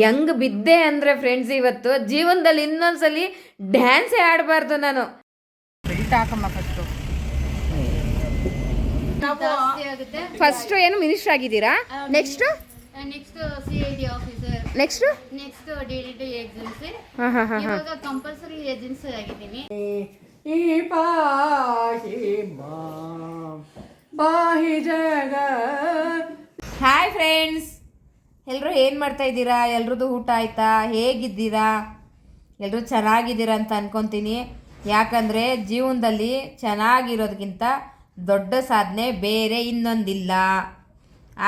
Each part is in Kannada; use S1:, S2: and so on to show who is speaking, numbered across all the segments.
S1: ಹೆಂಗ್ ಬಿದ್ದೆ ಅಂದರೆ ಫ್ರೆಂಡ್ಸ್ ಇವತ್ತು. ಜೀವನದಲ್ಲಿ ಇನ್ನೊಂದ್ಸಲಿ ಡ್ಯಾನ್ಸ್ ಆಡಬಾರ್ದು ನಾನು. ಫಸ್ಟ್ ಏನು ಮಿನಿಸ್ಟರ್ ಆಗಿದ್ದೀರಾ? Next
S2: next C I D officer
S1: next
S2: next D D T agency
S1: ಹಾಂ ಹಾಂ ಹಾಂ ಹಾಂ.
S2: ಇವಾಗ ಕಂಪಲ್ಸರಿ ಏಜೆನ್ಸಿ ಆಗಿದ್ದೀನಿ.
S3: ಈ ಪಾಹಿ ಮಾಂ ಪಾಹಿ ಜಗ.
S1: ಹಾಯ್ ಫ್ರೆಂಡ್ಸ್ ಎಲ್ಲರೂ ಏನು ಮಾಡ್ತಾ ಇದ್ದೀರಾ? ಎಲ್ರದ್ದು ಊಟ ಆಯ್ತಾ? ಹೇಗಿದ್ದೀರಾ? ಎಲ್ಲರೂ ಚೆನ್ನಾಗಿದ್ದೀರಾ ಅಂತ ಅಂದ್ಕೊತೀನಿ ಯಾಕಂದರೆ ಜೀವನದಲ್ಲಿ ಚೆನ್ನಾಗಿರೋದಕ್ಕಿಂತ ದೊಡ್ಡ ಸಾಧನೆ ಬೇರೆ ಇನ್ನೊಂದಿಲ್ಲ.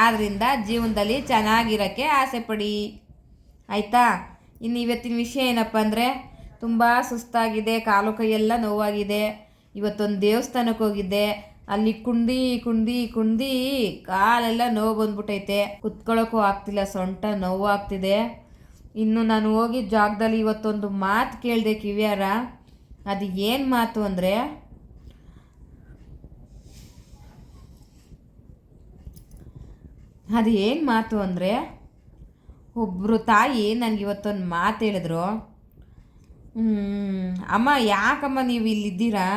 S1: ಆದ್ದರಿಂದ ಜೀವನದಲ್ಲಿ ಚೆನ್ನಾಗಿರೋಕ್ಕೆ ಆಸೆ ಪಡಿ. ಆಯಿತಾ? ಇನ್ನು ಇವತ್ತಿನ ವಿಷಯ ಏನಪ್ಪ ಅಂದರೆ, ತುಂಬ ಸುಸ್ತಾಗಿದೆ, ಕಾಲು ಕೈಯೆಲ್ಲ ನೋವಾಗಿದೆ. ಇವತ್ತೊಂದು ದೇವಸ್ಥಾನಕ್ಕೆ ಹೋಗಿದ್ದೆ. ಅಲ್ಲಿ ಕುಂಡಿ ಕುಂಡಿ ಕುಂಡಿ ಕಾಲೆಲ್ಲ ನೋವು ಬಂದ್ಬಿಟ್ಟೈತೆ. ಕುತ್ಕೊಳ್ಳೋಕ್ಕೂ ಆಗ್ತಿಲ್ಲ, ಸೊಂಟ ನೋವು ಆಗ್ತಿದೆ. ಇನ್ನು ನಾನು ಹೋಗಿ ಜಾಗದಲ್ಲಿ ಇವತ್ತೊಂದು ಮಾತು ಕೇಳಿದೆ ಕಿವಿಯಾರ. ಅದು ಏನು ಮಾತು ಅಂದರೆ, ಅದು ಏನು ಮಾತು ಅಂದರೆ ಒಬ್ಬರು ತಾಯಿ ನನಗೆ ಇವತ್ತೊಂದು ಮಾತು ಹೇಳಿದ್ರು. ಅಮ್ಮ ಯಾಕಮ್ಮ ನೀವು ಇಲ್ಲಿದ್ದೀರಾ?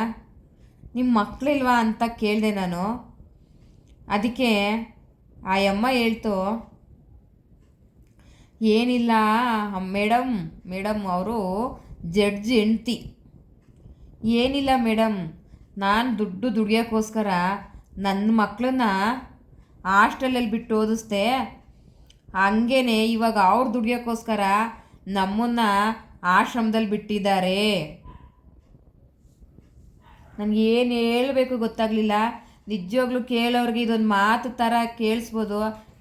S1: ನಿಮ್ಮ ಮಕ್ಕಳಿಲ್ವಾ ಅಂತ ಕೇಳಿದೆ ನಾನು. ಅದಕ್ಕೆ ಆ ಅಮ್ಮ ಹೇಳ್ತು, ಏನಿಲ್ಲ ಮೇಡಮ್ ಮೇಡಮ್ ಅವರು ಜಡ್ಜ್ ಹೆಂಡ್ತಿ. ಏನಿಲ್ಲ ಮೇಡಮ್ ನಾನು ದುಡ್ಡು ದುಡಿಯೋಕ್ಕೋಸ್ಕರ ನನ್ನ ಮಕ್ಕಳನ್ನ ಹಾಸ್ಟೆಲಲ್ಲಿ ಬಿಟ್ಟು ಓದಿಸ್ದೆ. ಹಂಗೇನೆ ಇವಾಗ ಅವ್ರು ದುಡಿಯೋಕ್ಕೋಸ್ಕರ ನಮ್ಮನ್ನು ಆಶ್ರಮದಲ್ಲಿ ಬಿಟ್ಟಿದ್ದಾರೆ. ನನಗೆ ಏನು ಹೇಳಬೇಕು ಗೊತ್ತಾಗಲಿಲ್ಲ. ನಿಜವಾಗ್ಲೂ ಕೇಳೋರಿಗೆ ಇದೊಂದು ಮಾತು ಥರ ಕೇಳಿಸ್ಬೋದು,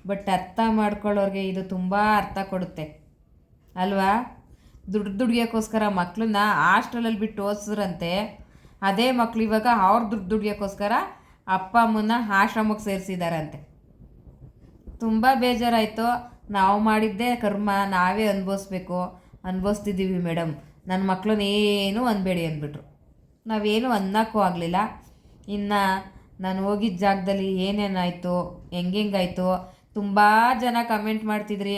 S1: ಬಟ್ ಅರ್ಥ ಮಾಡ್ಕೊಳ್ಳೋರಿಗೆ ಇದು ತುಂಬ ಅರ್ಥ ಕೊಡುತ್ತೆ. ಅಲ್ವಾ? ದುಡ್ಡು ದುಡಿಯೋಕ್ಕೋಸ್ಕರ ಮಕ್ಕಳನ್ನ ಹಾಸ್ಟೆಲಲ್ಲಿ ಬಿಟ್ಟು ಓದಿಸ್ರಂತೆ ಅದೇ ಮಕ್ಕಳು ಇವಾಗ ಅವ್ರ ದುಡ್ಡು ದುಡಿಯೋಕ್ಕೋಸ್ಕರ ಅಪ್ಪ ಅಮ್ಮನ ಆಶ್ರಮಕ್ಕೆ ಸೇರಿಸಿದಾರಂತೆ. ತುಂಬ ಬೇಜಾರಾಯಿತು. ನಾವು ಮಾಡಿದ್ದೇ ಕರ್ಮ, ನಾವೇ ಅನುಭವಿಸ್ಬೇಕು. ಅನುಭವಿಸ್ತಿದ್ದೀವಿ ಮೇಡಮ್ ನನ್ನ ಮಕ್ಕಳನ್ನೇನು ಅನ್ಬೇಡಿ ಅಂದ್ಬಿಟ್ರು. ನಾವೇನು ಅನ್ನೋಕ್ಕೂ ಆಗಲಿಲ್ಲ. ಇನ್ನು ನಾನು ಹೋಗಿದ್ದ ಜಾಗದಲ್ಲಿ ಏನೇನಾಯಿತು, ಹೆಂಗೆಂಗಾಯಿತು, ತುಂಬ ಜನ ಕಮೆಂಟ್ ಮಾಡ್ತಿದ್ರಿ.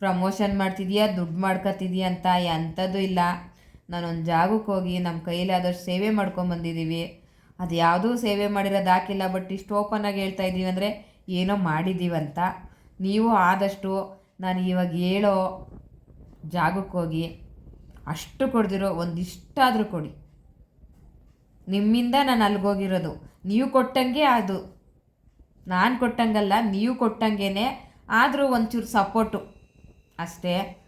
S1: ಪ್ರಮೋಷನ್ ಮಾಡ್ತಿದ್ಯಾ, ದುಡ್ಡು ಮಾಡ್ಕೊತಿದ್ಯಾ ಅಂತ ಎಂಥದ್ದು ಇಲ್ಲ. ನಾನೊಂದು ಜಾಗಕ್ಕೆ ಹೋಗಿ ನಮ್ಮ ಕೈಲಾದಷ್ಟು ಸೇವೆ ಮಾಡ್ಕೊಂಬಂದಿದ್ದೀವಿ ಅದು ಯಾವುದೂ ಸೇವೆ ಮಾಡಿರೋದು ಹಾಕಿಲ್ಲ, ಬಟ್ ಇಷ್ಟು ಓಪನಾಗಿ ಹೇಳ್ತಾ ಇದ್ದೀವಿ ಅಂದರೆ ಏನೋ ಮಾಡಿದ್ದೀವಂತ ನೀವು ಆದಷ್ಟು ನಾನು ಇವಾಗ ಹೇಳೋ ಜಾಗಕ್ಕೆ ಹೋಗಿ ಅಷ್ಟು ಕೊಡ್ದಿರೋ ಒಂದಿಷ್ಟಾದರೂ ಕೊಡಿ. ನಿಮ್ಮಿಂದ ನಾನು ಅಲ್ಗೋಗಿರೋದು. ನೀವು ಕೊಟ್ಟಂಗೆ ಅದು. ನಾನು ಕೊಟ್ಟಂಗಲ್ಲ, ನೀವು ಕೊಟ್ಟಂಗೆ ಆದರೂ ಒಂಚೂರು ಸಪೋರ್ಟು. ಅಷ್ಟೇ.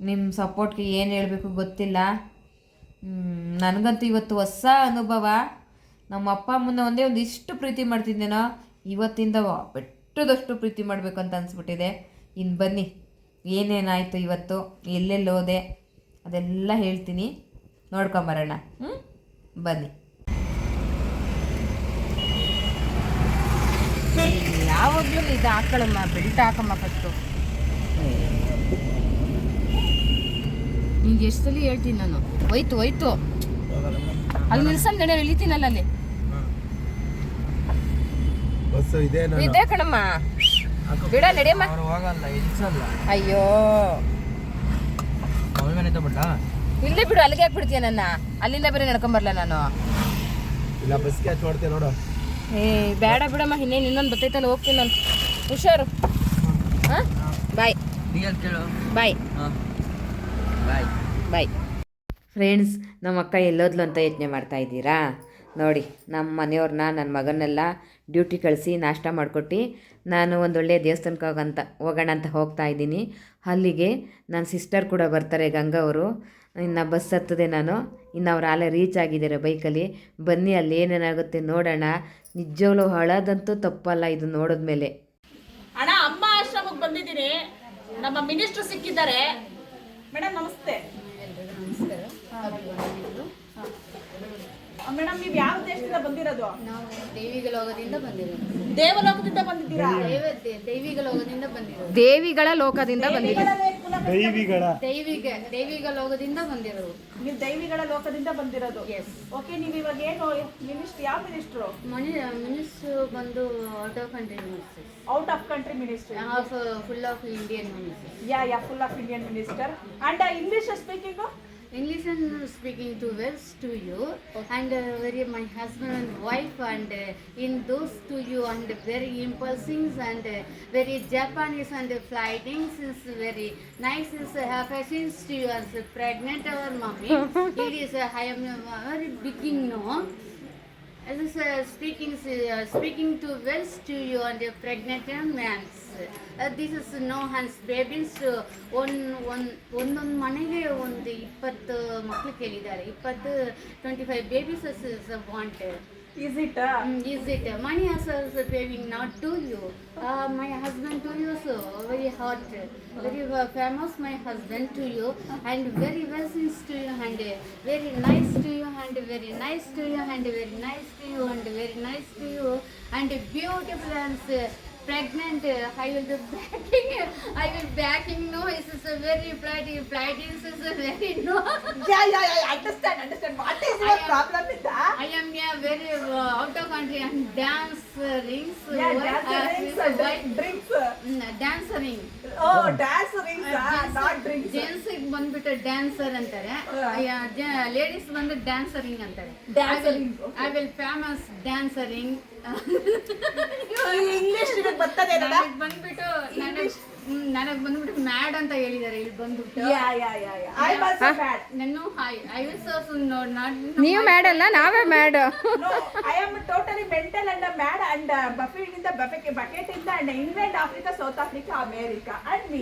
S1: ನಿಮ್ಮ ಸಪೋರ್ಟ್ಗೆ ಏನು ಹೇಳಬೇಕು ಗೊತ್ತಿಲ್ಲ. ನನಗಂತೂ ಇವತ್ತು ಹೊಸ ಅನುಭವ. ನಮ್ಮ ಅಪ್ಪ ಅಮ್ಮನ ಒಂದೇ ಒಂದು ಇಷ್ಟು ಪ್ರೀತಿ ಮಾಡ್ತಿದ್ದೇನೋ ಇವತ್ತಿಂದ ಬೆಟ್ಟದಷ್ಟು ಪ್ರೀತಿ ಮಾಡಬೇಕು ಅಂತ ಅನಿಸ್ಬಿಟ್ಟಿದೆ. ಇನ್ನು ಬನ್ನಿ. ಏನೇನಾಯಿತು ಇವತ್ತು? ಎಲ್ಲೆಲ್ಲಿ ಹೋದೆ? ಅದೆಲ್ಲ ಹೇಳ್ತೀನಿ. ನೋಡ್ಕೊಂಬರೋಣ. ಹ್ಞೂ ಬನ್ನಿ. ಯಾವಾಗಲೂ ಇದು ಹಾಕೊಳ್ಳಮ್ಮ ಬೆಲ್ಟ್ ಹಾಕಮ್ಮ ಫಸ್ಟು ನಿಂಗೆ ಎಷ್ಟು ಸಲ ಹೇಳ್ತೀನಿ ನಾನು? ಹೋಯ್ತು ಹೋಯ್ತು. ಅಲ್ಲಿ ನಿಲ್ಸನ್ ನಡೆ ಇಳಿತೀನಲ್ಲ ಅಲ್ಲಿ.
S3: ಇದೆ
S1: ಕಣಮ್ಮ. ಬಿಡ ನಡೆಯಮ್ಮ. ಅಯ್ಯೋ. ಇಲ್ಲೇ ಬಿಡು ಅಲ್ಲಿಗೆ ಹಾಕ್ಬಿಡ್ತೀಯ ನನ್ನ. ಅಲ್ಲಿಂದ ಬೇರೆ ನಡ್ಕೊಂಬರ್ಲ ನಾನು.
S3: ಇಲ್ಲ ಬಸ್ಗೆ ಹಚ್ಚಿ ನೋಡು.
S1: ಏ ಬೇಡ ಬಿಡಮ್ಮ ಇನ್ನೇನು ಇನ್ನೊಂದು ಬತ್ತೈತಲ್ಲ ಹೋಗ್ತೀನಿ ನಾನು. ಹುಷಾರು. ಹಾಂ? ಬಾಯ್ ಬಾಯ್
S3: ಹಾಂ. ಬಾಯ್
S1: ಬಾಯ್ ಫ್ರೆಂಡ್ಸ್ ನಮ್ಮ ಅಕ್ಕ ಎಲ್ಲೋದ್ಲು ಅಂತ ಯೋಚನೆ ಮಾಡ್ತಾ ಇದ್ದೀರಾ? ನೋಡಿ ನಮ್ಮ ಮನೆಯವ್ರನ್ನ ನನ್ನ ಮಗನ್ನೆಲ್ಲ ಡ್ಯೂಟಿ ಕಳಿಸಿ ನಾಷ್ಟ ಮಾಡಿಕೊಟ್ಟು ನಾನು ಒಂದೊಳ್ಳೆ ದೇವಸ್ಥಾನಕ್ಕೆ ಹೋಗಂತ ಹೋಗೋಣ ಅಂತ ಹೋಗ್ತಾ ಇದ್ದೀನಿ. ಅಲ್ಲಿಗೆ ನನ್ನ ಸಿಸ್ಟರ್ ಕೂಡ ಬರ್ತಾರೆ ಗಂಗಾ ಅವರು. ಇನ್ನು ಬಸ್ ಹತ್ತದೆ ನಾನು. ಇನ್ನು ಅವ್ರು ಆಲೇ ರೀಚ್ ಆಗಿದ್ದಾರೆ ಬೈಕಲ್ಲಿ ಬನ್ನಿ ಅಲ್ಲಿ ಏನೇನಾಗುತ್ತೆ ನೋಡೋಣ. ನಿಜವಾಗ್ಲೂ ಹಳದಂತೂ ತಪ್ಪಲ್ಲ ಇದು ನೋಡಿದ್ಮೇಲೆ.
S4: ಅಣ್ಣ ಅಮ್ಮ ಆಶ್ರಮಕ್ಕೆ ಬಂದಿದ್ದೀನಿ. ನಮ್ಮ ಮಿನಿಸ್ಟರ್ ಸಿಕ್ಕಿದ್ದಾರೆ. ಮೇಡಮ್ ನಮಸ್ತೆ. ಮೇಡಮ್ ನೀವು ಯಾವ ದೇಶದಿಂದ ಬಂದಿರೋದು?
S2: ನಾವು ದೇವಿಗಳ ಲೋಕದಿಂದ ಬಂದಿರೋದು.
S4: ದೇವಲೋಕದಿಂದ ಬಂದಿದ್ದೀರಾ?
S2: ದೇವ ದೈವಿಗಳ ಲೋಕದಿಂದ ಬಂದಿರೋದು.
S1: ದೇವಿಗಳ ಲೋಕದಿಂದ ಬಂದಿದ್ದೀರಾ?
S4: ದೇವಿಗಳ
S5: ದೈವಿಗಳ.
S2: ದೈವಿಗ ದೈವಿಗ ಲೋಕದಿಂದ ಬಂದಿರೋದು.
S4: ನೀವು ದೈವಿಗಳ ಲೋಕದಿಂದ ಬಂದಿರೋದು.
S2: ಎಸ್
S4: ಓಕೆ ನೀವು ಇವಾಗ ಏನು ಮಿನಿಸ್ಟರ್ ಯಾವ ಮಿನಿಸ್ಟ್ರು?
S2: ಮನಿ ಮಿನಿಸ್ಟ್ರು ಬಂದು out of country minister
S4: out of country minister
S2: of full of Indian minister
S4: yeah yeah full of Indian minister and English speaking
S2: English and speaking to wells to you and uh, very my husband and wife and uh, in those to you and very impulsive and uh, very Japanese and flightings is very nice is uh, affections to you as a pregnant our mommy. it is uh, I am uh, very beginning no. As is uh, speaking uh, speaking to wells to you and a pregnant man. Uh, this is no hands babies uh, one one ಒಂದೊಂದು ಮನೆಗೆ ಒಂದು ಇಪ್ಪತ್ತು ಮಕ್ಕಳು ಕೇಳಿದ್ದಾರೆ ಇಪ್ಪತ್ತು twenty five babies is wanted
S4: is it
S2: is it money also is paying not to you uh, my husband to you so very hot very uh, famous my husband to you and very well since to you and uh, very nice to you and very nice to you and very nice to you and very nice to you and beautiful and uh, pregnant uh, I will do backing I will backing no this is a very flight flight is is a very no
S4: yeah yeah yeah understand understand what is
S2: I
S4: your
S2: am-
S4: problem with
S2: I am a very uh, out of country and dance uh, rings.
S4: Yeah
S2: uh,
S4: dance
S2: uh, white-
S4: drinks
S2: mm, dancering.
S4: Oh dance rings not drinks
S2: gents ಬಂದ್ಬಿಟ್ಟು ಡ್ಯಾನ್ಸರ್ ಅಂತಾರೆ ಲೇಡೀಸ್ ಬಂದು ಡ್ಯಾನ್ಸರಿಂಗ್ ಅಂತಾರೆ
S4: Dancering,
S2: I will famous
S4: dancering English ಬರ್ತದೆ
S2: ಬಂದ್ಬಿಟ್ಟು ನನಗ್ ಬಂದ್ಬಿಟ್ಟು ಮ್ಯಾಡ್ ಅಂತ ಹೇಳಿದಾರೆ ಇಲ್ಲಿ ಬಂದ್ಬಿಟ್ಟು.
S4: ಐ
S2: ವಿಲ್ ಸರ್ ಫುಲ್ ನಾ
S1: ನೀವು ಮ್ಯಾಡ್ ಅಲ್ಲ ನಾವೇ
S4: mad I am totally mental and mad and buffet ಇಂದ ಬಫೆಟ್ ಬಕೆಟ್ ಇಂದ and England Africa South Africa America and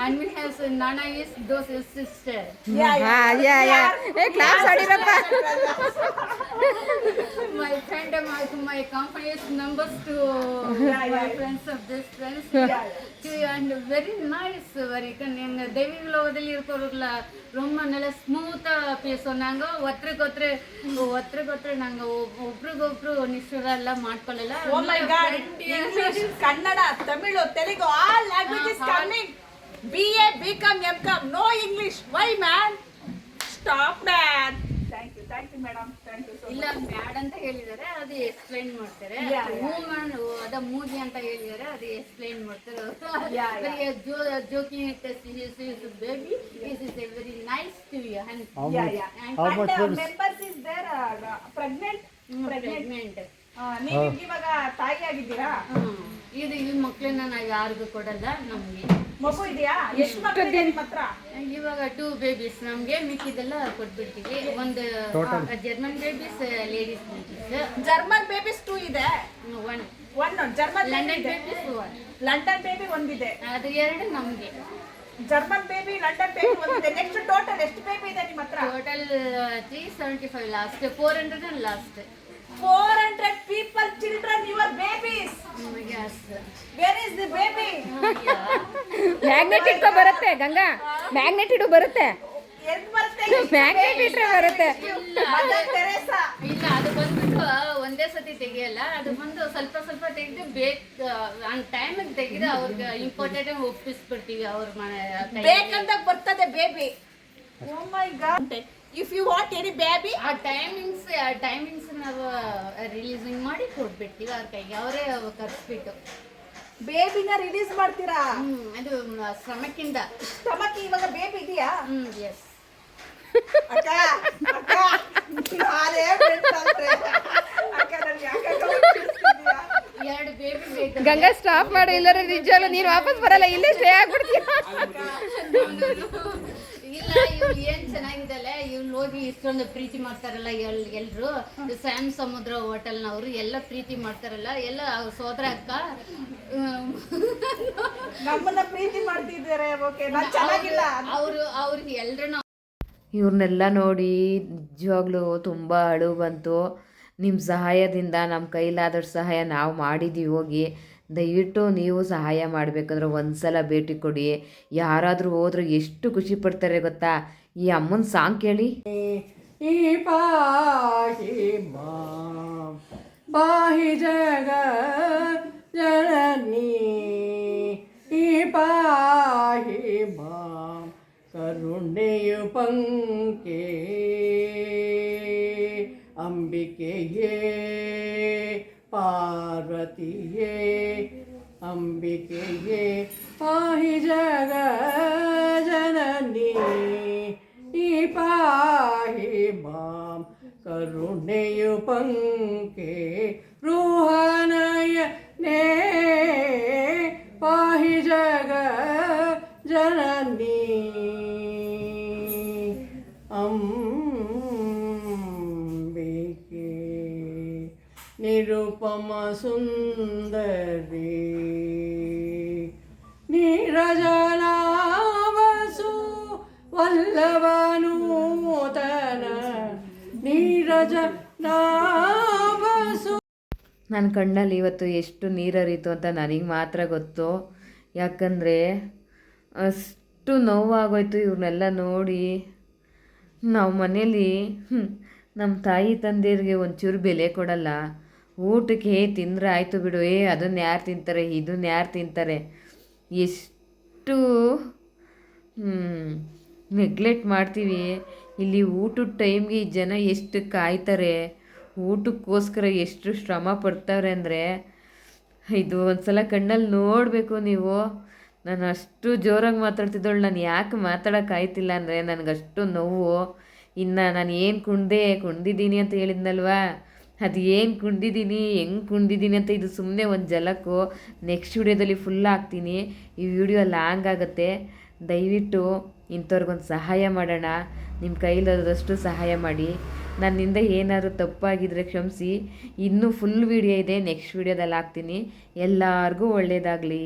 S2: ಹನ್ಮಿ has ನಾನಾ is those is sister
S1: a class ಆಡಿರಪ್ಪ.
S2: My friend my to my numbers to friends of this friends to very nice, very எங்க தெய்வீக லோகத்தில் இருக்கிறவர்கள ரொம்ப நல்ல ஸ்மூத்தா பேசுனாங்க ஒருத்தருக்கு ஒருத்தர் ஒருத்தருக்கு ஒருத்தர் நாங்க ಒಬ್- ಒಬ್ರಿಗೊಬ್ರು ನಿಷ್ಠುರ ಎಲ್ಲ ಮಾಡ್ಕೊಳ್ಳಲ್ಲ
S4: Oh my God! English, Kannada, Tamil, Telugu, all languages
S2: Uh, all-
S4: coming. BA, BCom, MCom, no English. Why, man? Stop, man. Thank
S2: ಇಲ್ಲ ಬ್ಯಾಡ್ ಅಂತ ಹೇಳಿದಾರೆ ಅದು ಎಕ್ಸ್ಪ್ಲೈನ್ ಮಾಡ್ತಾರೆ. ಹ್ಯೂಮನ್ ಅದ ಮೂಜಿ ಅಂತ ಹೇಳಿದಾರೆ ಅದು ಎಕ್ಸ್ಪ್ಲೈನ್ ಮಾಡ್ತಾರೆ.
S4: Joking it
S2: serious is baby is is a very nice to you honey
S4: yeah members is there pregnant pregnant ನೀವು ಇವಾಗ ತಾಯಿ ಆಗಿದ್ದೀರಾ
S2: ಇದು ಈ ಮಕ್ಳನ್ನ ನಾವು ಯಾರಿಗೂ ಕೊಡಲ್ಲ ನಮಗೆ.
S4: ಮಗು ಇದೆಯಾ? ಎಷ್ಟು ಮಕ್ಕಳಿದೆ ನಿಮ್ಮ ಹತ್ರ?
S2: ಇವಾಗ ಟೂ ಬೇಬೀಸ್ ನಮ್ಗೆ ಮಿಕ್ಕಿದೆಲ್ಲ ಕೊಟ್ಬಿಡ್ತೀವಿ. ಒಂದು German babies ladies babies
S4: German babies too ಇದೆ. One one
S2: German
S4: London
S2: babies one
S4: London baby ಒಂದಿದೆ.
S2: ಅದು ಎರಡು ನಮ್ಗೆ.
S4: ಜರ್ಮನ್ ಬೇಬಿ ಲಂಡನ್ ಬೇಬಿ ಒಂದಿದೆ. ನೆಕ್ಸ್ಟ್ ಟೋಟಲ್ ಎಷ್ಟು ಬೇಬಿ ಇದೆ ನಿಮ್ಮ ಹತ್ರ?
S2: Total three seventy five last four hundred
S4: last four hundred people children your
S2: babies
S4: where is the baby
S1: magnet ಇಟ್ಕೊ ಬರುತ್ತೆ ಗಂಗಾ. ಮ್ಯಾಗ್ನೆಟ್ ಇಡು ಬರುತ್ತೆ. ಮ್ಯಾಗ್ನೆಟ್ ಇಟ್ರೆ ಬರುತ್ತೆ.
S2: ಇಲ್ಲ. ಅದು ಬಂದ್ಬಿಟ್ಟು ಒಂದೇ ಸತಿ ತೆಗಿಯಲ್ಲ. ಅದು ಬಂದು ಸ್ವಲ್ಪ ಸ್ವಲ್ಪ ತೆಗೆದು ಬೇಕ್ ಆನ್ ಟೈಮಿಗೆ ತೆಗೆದು ಅವ್ರಿಗೆ ಇಂಪಾರ್ಟೆಂಟ್ ಒಪ್ಪಿಸ್ಬಿಡ್ತೀವಿ ಅವ್ರ ಮನೆ
S4: ಬೇಕಂತ ಬರ್ತದೆ baby oh my god if you what any baby
S2: ಆ ಟೈಮಿಂಗ್ಸ್ ಆ ಟೈಮಿಂಗ್ಸ್ ನಾವು ರಿಲೀಸಿಂಗ್ ಮಾಡಿ ಕೊಟ್ಬಿಡ್ತೀವಿ ಅವ್ರ ಕೈಗೆ. ಅವರೇ ಕರ್ಸ್ಬಿಟ್ಟು.
S4: ಬೇಬಿನ ರಿಲೀಸ್ ಮಾಡ್ತೀರಾ?
S2: ಹ್ಮ್ ಅದು ಶ್ರಮಕ್ಕಿಂದ
S4: ಸ್ಟಮಕ್ ಇವಾಗ ಬೇಬಿ ಇದೆಯಾ?
S2: ಹ್ಮ್ ಎಸ್
S4: ಅಕ್ಕ ಅಕ್ಕ ನಾನೇ ಬಿಡ್ತಲ್ರೆ. ಅಕ್ಕ ನನ್ಗೆ ಯಾಕಕ್ಕ ಹುಚ್ಚಿಡ್ತಿದ್ಯಾ?
S2: ಎರಡು ಬೇಬಿ ಬೇಕು.
S1: ಗಂಗಾ ಸ್ಟಾಪ್ ಮಾಡು. ಇಲ್ಲರ ನಿಜವಾಗ್ಲೂ ನೀನು ವಾಪಸ್ ಬರಲ್ಲ. ಇಲ್ಲೇ ಸ್ಟೇ ಆಗ್ಬಿಡ್ತೀಯ?
S2: ಏನ್ ಚೆನ್ನಾಗಿದಲ್ಲ ಇವ್ಳು ಹೋಗಿ ಇಷ್ಟೊಂದು ಪ್ರೀತಿ ಮಾಡ್ತಾರಲ್ಲ ಎಲ್ ಎಲ್ರು. ಸ್ಯಾಮ್ ಸಮುದ್ರ ಹೋಟೆಲ್ನವರು ಎಲ್ಲ ಪ್ರೀತಿ ಮಾಡ್ತಾರಲ್ಲ ಎಲ್ಲ ಸೋದರ ಅಕ್ಕ.
S4: ನಮ್ಮನ್ನ ಪ್ರೀತಿ ಮಾಡ್ತಿದ್ದಾರೆ ಓಕೆ ನಾನ್ ಚೆನ್ನಾಗಿಲ್ಲ.
S2: ಅವರು ಅವ್ರಿಗೆ ಎಲ್ರನ್ನ
S1: ಇವ್ರನ್ನೆಲ್ಲ ನೋಡಿ ನಿಜವಾಗ್ಲೂ ತುಂಬ ಅಳು ಬಂತು. ನಿಮ್ಮ ಸಹಾಯದಿಂದ ನಮ್ಮ ಕೈಲಾದಷ್ಟು ಸಹಾಯ ನಾವು ಮಾಡಿದ್ದೀವಿ ಹೋಗಿ. ದಯವಿಟ್ಟು ನೀವು ಸಹಾಯ ಮಾಡಬೇಕಂದ್ರೆ ಒಂದು ಸಲ ಭೇಟಿ ಕೊಡಿ. ಯಾರಾದರೂ ಹೋದ್ರೆ ಎಷ್ಟು ಖುಷಿ ಪಡ್ತಾರೆ ಗೊತ್ತಾ? ಈ ಅಮ್ಮನ ಸಾಂಗ್ ಕೇಳಿ.
S6: ಪಾಹಿ ಜಗ ಜನನಿ ಈ ಕರುಣೆಯು ಪಂಕೆ, ಅಂಬಿಕೆಯೇ ಪಾರ್ವತಿಯೇ ಅಂಬಿಕೆಯೇ ಪಾಹಿ ಜಗ ಜನನಿ ಈ ಪಾಹಿ ಮಾಂ ಕರುಣೆಯು ಪಂಕೆ ರುಹನಯ ನೇ ಪಾಹಿ ಜಗ ಜನನಿ ಅಂಬಿಕೆ ನಿರುಪಮ ಸುಂದರಿ. ನೀರಜನಾವಸು ವಲ್ಲವನೂತನ ನೀರಜ ನಾವಸು
S1: ನನ್ನ ಕಣ್ಣಲ್ಲಿ ಇವತ್ತು ಎಷ್ಟು ನೀರರಿತು ಅಂತ ನನಗೆ ಮಾತ್ರ ಗೊತ್ತು. ಯಾಕಂದರೆ ಅಷ್ಟು ನೋವಾಗೋಯ್ತು ಇವ್ರನ್ನೆಲ್ಲ ನೋಡಿ. ನಾವು ಮನೇಲಿ ನಮ್ಮ ತಾಯಿ ತಂದೆಯರಿಗೆ ಒಂಚೂರು ಬೆಲೆ ಕೊಡಲ್ಲ. ಊಟಕ್ಕೆ ತಿಂದರೆ ಆಯಿತು ಬಿಡು. ಏ ಅದನ್ನು ಯಾರು ತಿಂತಾರೆ? ಇದನ್ನು ಯಾರು ತಿಂತಾರೆ? ಎಷ್ಟು ನೆಗ್ಲೆಕ್ಟ್ ಮಾಡ್ತೀವಿ. ಇಲ್ಲಿ ಊಟದ ಟೈಮ್ಗೆ ಜನ ಎಷ್ಟು ಕಾಯ್ತಾರೆ? ಊಟಕ್ಕೋಸ್ಕರ ಎಷ್ಟು ಶ್ರಮ ಪಡ್ತಾರೆ ಅಂದರೆ, ಇದು ಒಂದು ಸಲ ಕಣ್ಣಲ್ಲಿ ನೋಡಬೇಕು ನೀವು. ನಾನು ಅಷ್ಟು ಜೋರಾಗಿ ಮಾತಾಡ್ತಿದ್ದವಳು ನಾನು ಯಾಕೆ ಮಾತಾಡೋಕ್ಕಾಯ್ತಿಲ್ಲ ಅಂದರೆ, ನನಗಷ್ಟು ನೋವು. ಇನ್ನು ನಾನು ಏನು ಕುಣ್ದೆ ಕುಣ್ದಿದ್ದೀನಿ ಅಂತ ಹೇಳಿದ್ನಲ್ವಾ? ಅದು ಏನು ಕುಂಡಿದ್ದೀನಿ ಹೆಂಗೆ ಕುಂಡಿದ್ದೀನಿ ಅಂತ ಇದು ಸುಮ್ಮನೆ ಒಂದು ಜಲಕ್ಕು ನೆಕ್ಸ್ಟ್ ವಿಡಿಯೋದಲ್ಲಿ ಫುಲ್ ಹಾಕ್ತೀನಿ. ಈ ವಿಡಿಯೋ ಲಾಂಗ್ ಆಗುತ್ತೆ. ದಯವಿಟ್ಟು ಇಂಥವ್ರಿಗೊಂದು ಸಹಾಯ ಮಾಡೋಣ. ನಿಮ್ಮ ಕೈಲಾದಷ್ಟು ಸಹಾಯ ಮಾಡಿ. ನನ್ನಿಂದ ಏನಾದರೂ ತಪ್ಪಾಗಿದ್ದರೆ ಕ್ಷಮಿಸಿ. ಇನ್ನೂ ಫುಲ್ ವಿಡಿಯೋ ಇದೆ ನೆಕ್ಸ್ಟ್ ವಿಡಿಯೋದಲ್ಲಿ ಹಾಕ್ತೀನಿ. ಎಲ್ಲರಿಗೂ ಒಳ್ಳೆಯದಾಗಲಿ